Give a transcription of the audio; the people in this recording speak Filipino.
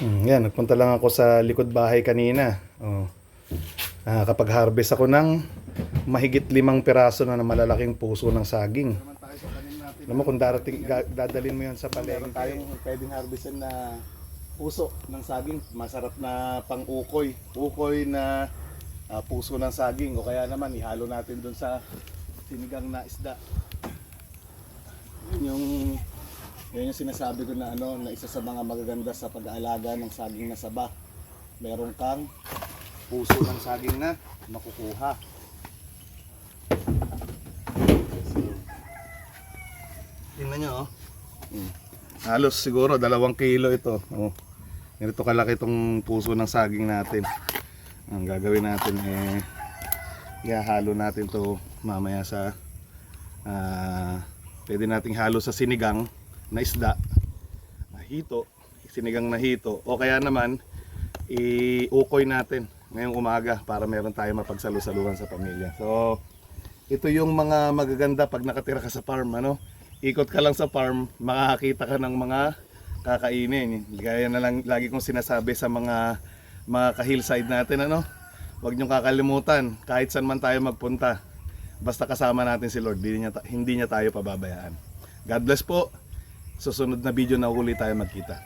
Hmm, yan, nagpunta lang ako sa likod bahay kanina. Oh. Ah, kapag harvest ako ng mahigit limang piraso na, na malalaking puso ng saging. Alam mo kung darating, dadalin mo yan sa Meron palengke. tayong pwedeng harvestin na puso ng saging. Masarap na pang-ukoy. Ukoy na ah, puso ng saging. O kaya naman ihalo natin dun sa sinigang na isda. Yun yung yun yung sinasabi ko na ano na isa sa mga magaganda sa pag-aalaga ng saging na saba. Meron kang puso ng saging na makukuha. Tingnan nyo oh. Mm. Halos siguro dalawang kilo ito. Oh. Ganito kalaki itong puso ng saging natin. Ang gagawin natin eh ihahalo natin to mamaya sa ah pwede nating halo sa sinigang na isda. Na hito, sinigang na hito. O kaya naman i-ukoy natin ngayong umaga para meron tayo mapagsalusaluhan sa pamilya. So ito yung mga magaganda pag nakatira ka sa farm ano? Ikot ka lang sa farm makakakita ka ng mga kakainin. Gaya na lang lagi kong sinasabi sa mga mga ka-hillside natin ano? Huwag niyong kakalimutan kahit saan man tayo magpunta basta kasama natin si Lord hindi niya, hindi niya tayo pababayaan. God bless po susunod na video na uli tayo magkita